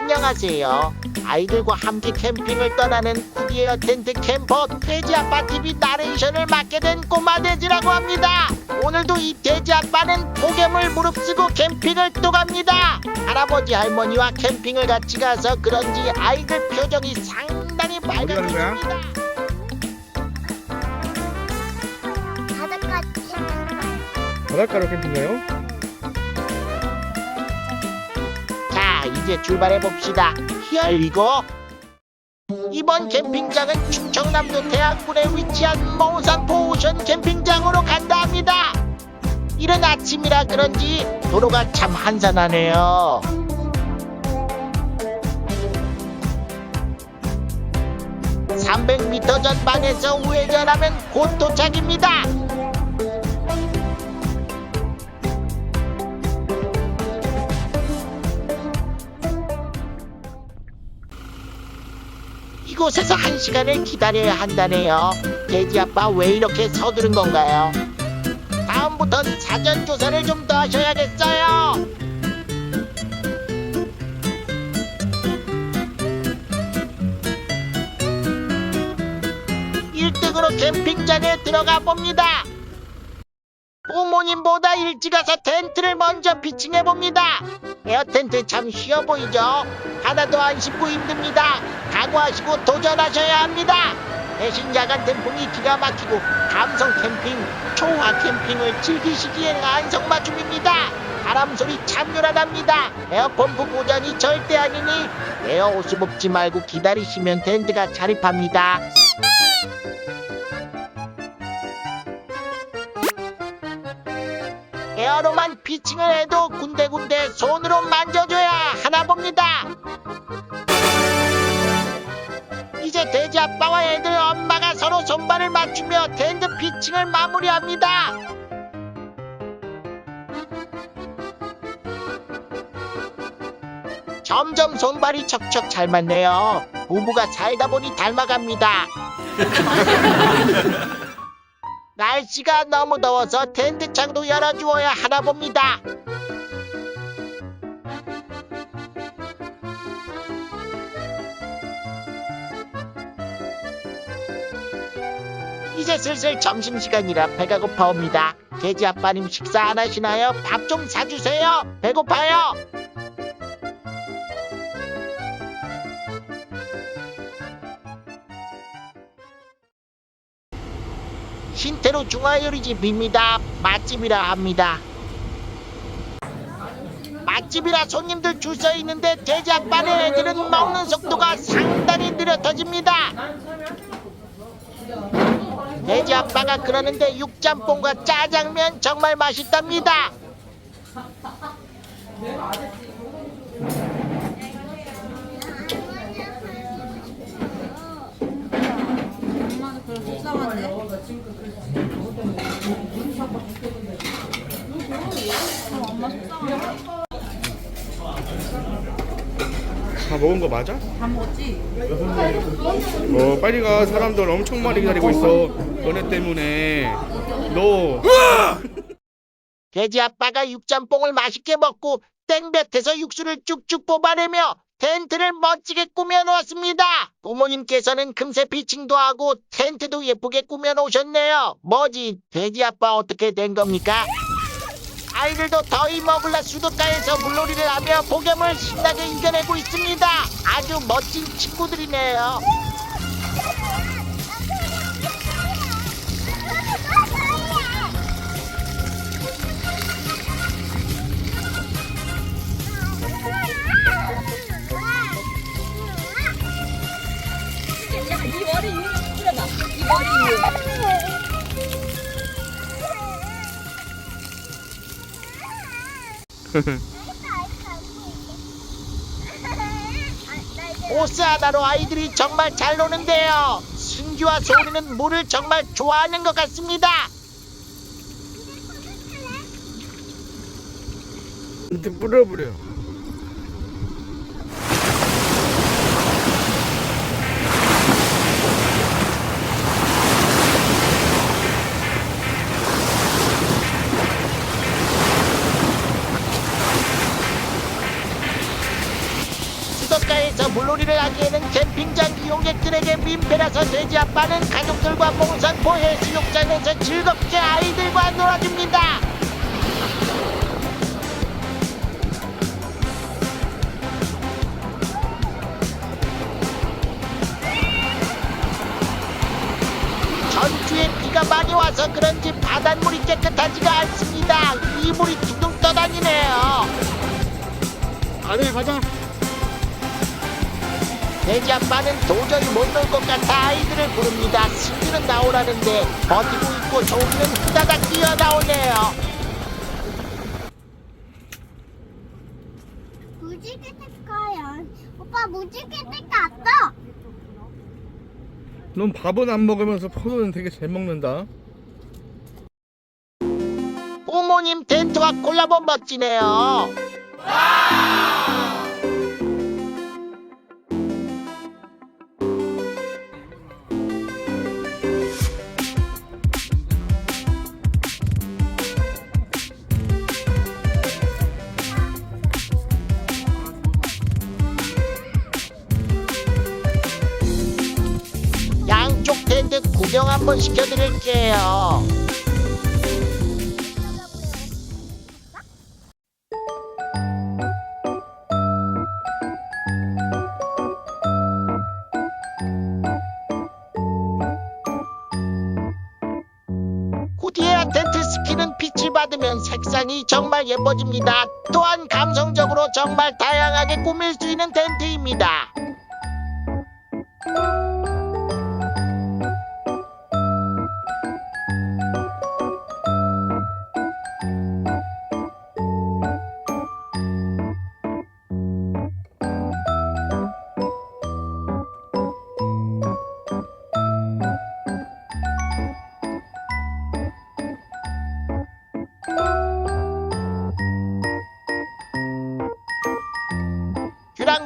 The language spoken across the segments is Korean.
안녕하세요. 아이들과 함께 캠핑을 떠나는 쿠디에어 텐트 캠퍼 돼지 아빠 TV 나레이션을 맡게 된 꼬마 돼지라고 합니다. 오늘도 이 돼지 아빠는 포개물 무릅쓰고 캠핑을 또 갑니다. 할아버지 할머니와 캠핑을 같이 가서 그런지 아이들 표정이 상당히 가는 거야? 맑아졌습니다. 바닷가 바닷가로 캠핑 가요? 자, 이제 출발해 봅시다. 열리고 이번 캠핑장은 충청남도 대학군에 위치한 몽산포 오션 캠핑장으로 간다 합니다. 이른 아침이라 그런지 도로가 참 한산하네요. (300m) 전방에서 우회전하면 곧 도착입니다. 이곳에서 한 시간을 기다려야 한다네요. 돼지 아빠 왜 이렇게 서두른 건가요? 다음부턴 사전 조사를 좀 더 하셔야겠어요. 일등으로 캠핑장에 들어가 봅니다. 부모님보다 일찍 가서 텐트를 먼저 피칭해 봅니다. 에어 텐트 참 쉬워 보이죠? 하나도 안 씻고 힘듭니다. 각오하시고 도전하셔야 합니다. 대신 야간 캠핑이 기가 막히고 감성 캠핑, 초화 캠핑을 즐기시기엔 안성맞춤입니다. 바람 소리 참 요란합니다. 에어펌프 보장이 절대 아니니 에어 호스 뽑지 말고 기다리시면 텐트가 자립합니다. 에어로만 피칭을 해도 군데군데 손으로 만져줘야 하나 봅니다. 이제 돼지 아빠와 애들 엄마가 서로 손발을 맞추며 텐트 피칭을 마무리합니다. 점점 손발이 척척 잘 맞네요. 부부가 살다 보니 닮아갑니다. 날씨가 너무 더워서 텐트 창도 열어주어야 하나 봅니다. 이제 슬슬 점심시간이라 배가 고파옵니다. 돼지 아빠님 식사 안 하시나요? 밥 좀 사주세요. 배고파요. 신태로 중화요리집입니다. 맛집이라 합니다. 맛집이라 손님들 줄 서 있는데 돼지 아빠네 애들은 먹는 속도가 상당히 느려 터집니다. 돼지 아빠가 그러는데 육짬뽕과 짜장면 정말 맛있답니다. 엄마는 그래 속상한데. 어, 엄마 속상한데. 다 먹은 거 맞아? 다 먹었지? 어 빨리 가 사람들 엄청 많이 기다리고 있어 너네 때문에 너 돼지 아빠가 육짬뽕을 맛있게 먹고 땡볕에서 육수를 쭉쭉 뽑아내며 텐트를 멋지게 꾸며 놓았습니다. 부모님께서는 금세 피칭도 하고 텐트도 예쁘게 꾸며 놓으셨네요. 뭐지 돼지 아빠 어떻게 된 겁니까? 아이들도 더위 먹을라 수도가에서 물놀이를 하며 폭염을 신나게 이겨내고 있습니다. 아주 멋진 친구들이네요. 오스 하나로 아이들이 정말 잘 노는데요. 순규와 소리는 물을 정말 좋아하는 것 같습니다. 이렇게 뿌려버려 이용객들에게 민폐라서 돼지 아빠는 가족들과 몽산포 해수욕장에서 즐겁게 아이들과 놀아줍니다. 전주에 비가 많이 와서 그런지 바닷물이 깨끗하지가 않습니다. 이물이 둥둥 떠다니네요. 아들 가자. 돼지 아빠는 도저히 못 놀 것 같아 아이들을 부릅니다. 승기는 나오라는데 버티고 있고 종이는 후다닥 뛰어나오네요. 무지개 색깔이야. 오빠 무지개 색깔 왔어. 넌 밥은 안 먹으면서 포도는 되게 잘 먹는다. 부모님 텐트와 콜라보 멋지네요. 구경 한번 시켜드릴게요. 스키는 빛을 받으면 색상이 정말 예뻐집니다. 또한 감성적으로 정말 다양하게 꾸밀 수 있는 텐트입니다.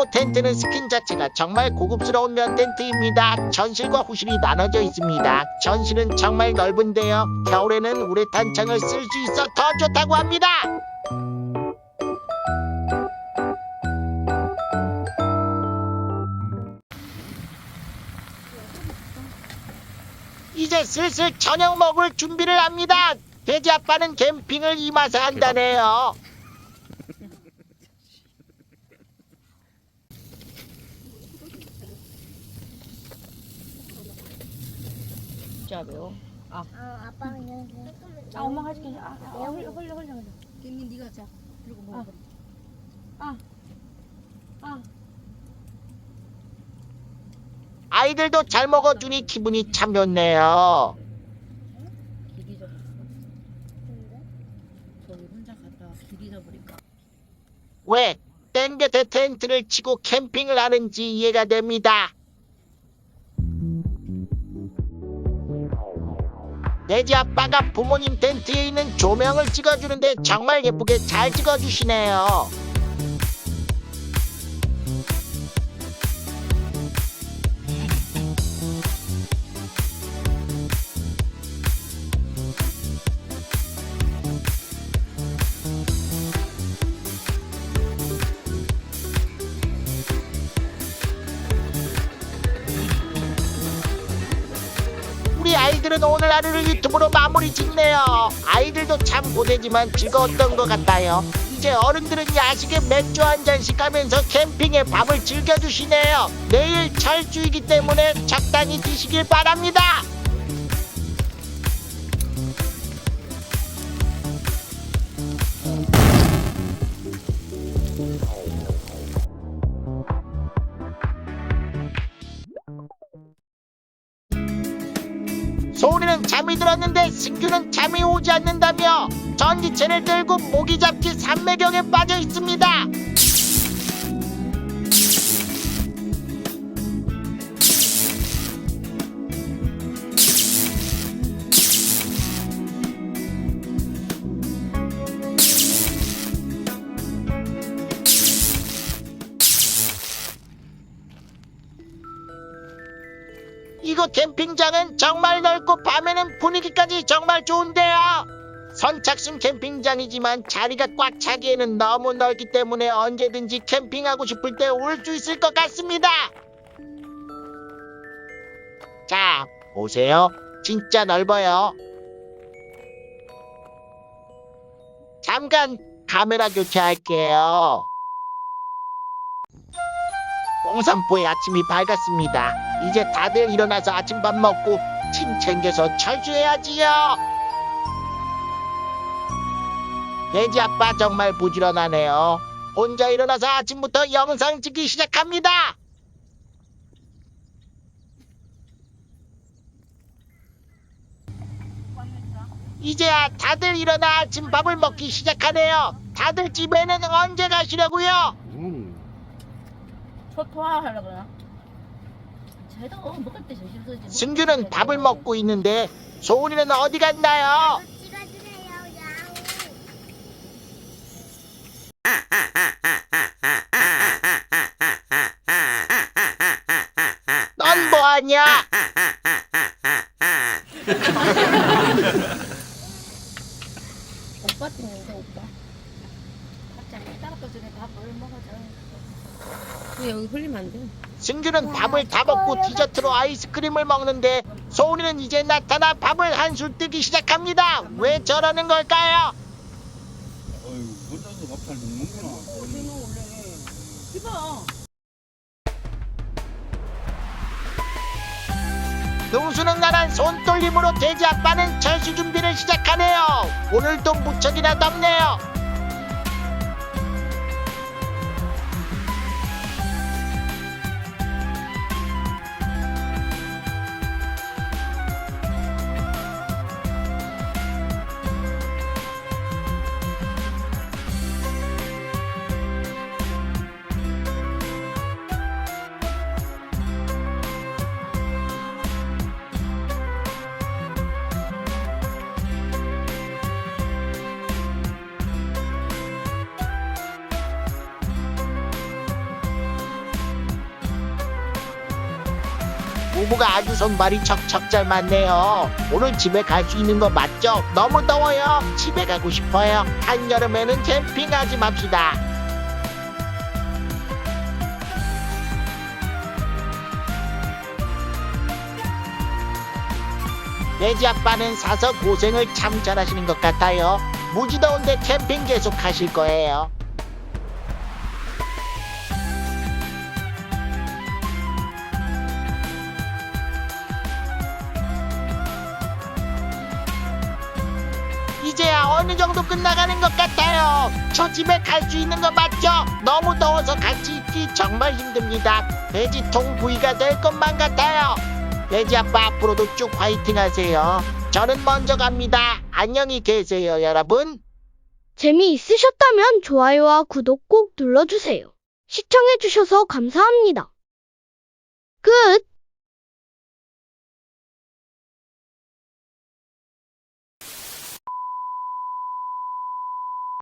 휴랑호 텐트는 스킨 자체가 정말 고급스러운 면 텐트입니다. 전실과 후실이 나눠져 있습니다. 전실은 정말 넓은데요. 겨울에는 우레탄 창을 쓸 수 있어 더 좋다고 합니다. 이제 슬슬 저녁 먹을 준비를 합니다. 돼지 아빠는 캠핑을 이 맛에 한다네요. 진짜 매워. 어, 아빠 그냥 아, 엄마가 해줄게. 아, 아, 아, 흘려, 흘려, 흘려, 흘려. 깻잎 네가 자. 그리고 먹어. 아, 아. 아이들도 잘 먹어주니 기분이 참 좋네요. 길 잊어버렸어. 저기 혼자 갔다가 길 잊어버릴까. 왜 땡볕에 텐트를 치고 캠핑을 하는지 이해가 됩니다. 돼지 아빠가 부모님 텐트에 있는 조명을 찍어주는데 정말 예쁘게 잘 찍어주시네요. 아이들은 오늘 하루를 유튜브로 마무리 짓네요. 아이들도 참 고되지만 즐거웠던 것 같아요. 이제 어른들은 야식에 맥주 한 잔씩 하면서 캠핑에 밥을 즐겨주시네요. 내일 철주이기 때문에 적당히 드시길 바랍니다. 잠이 들었는데 승규는 잠이 오지 않는다며 전기채를 들고 모기 잡기 삼매경에 빠져 있습니다. 이곳 캠핑장은 정말 넓고 밤에는 분위기까지 정말 좋은데요. 선착순 캠핑장이지만 자리가 꽉 차기에는 너무 넓기 때문에 언제든지 캠핑하고 싶을 때 올 수 있을 것 같습니다. 자, 보세요. 진짜 넓어요. 잠깐 카메라 교체할게요. 공산포의 아침이 밝았습니다. 이제 다들 일어나서 아침밥 먹고 침 챙겨서 철수해야지요. 돼지 아빠 정말 부지런하네요. 혼자 일어나서 아침부터 영상 찍기 시작합니다. 이제야 다들 일어나 아침밥을 먹기 시작하네요. 다들 집에는 언제 가시려고요? 초토화 하려고 그 승규는 밥을 먹고 있는데 소은이는 어디 갔나요 야옹. 넌 뭐하냐? 오빠 때문에 오빠. 갑자기 따라가 전에 밥을 먹어줘. 왜 여기 흘리면 안 돼? 승규는 밥을 다 먹고 디저트로 아이스크림을 먹는데 소은이는 이제 나타나 밥을 한 술 뜨기 시작합니다. 왜 저러는 걸까요? 어휴, 혼자서 밥잘 먹는구나. 이봐. 능수능란한 손떨림으로 돼지 아빠는 철수 준비를 시작하네요. 오늘도 무척이나 덥네요. 부부가 아주 손발이 척척 잘 맞네요. 오늘 집에 갈 수 있는 거 맞죠? 너무 더워요. 집에 가고 싶어요. 한여름에는 캠핑하지 맙시다. 돼지 아빠는 사서 고생을 참 잘하시는 것 같아요. 무지 더운데 캠핑 계속 하실 거예요. 어느 정도 끝나가는 것 같아요. 저 집에 갈 수 있는 거 맞죠? 너무 더워서 같이 있기 정말 힘듭니다. 돼지통 부위가 될 것만 같아요. 돼지 아빠 앞으로도 쭉 화이팅 하세요. 저는 먼저 갑니다. 안녕히 계세요, 여러분. 재미있으셨다면 좋아요와 구독 꼭 눌러주세요. 시청해주셔서 감사합니다.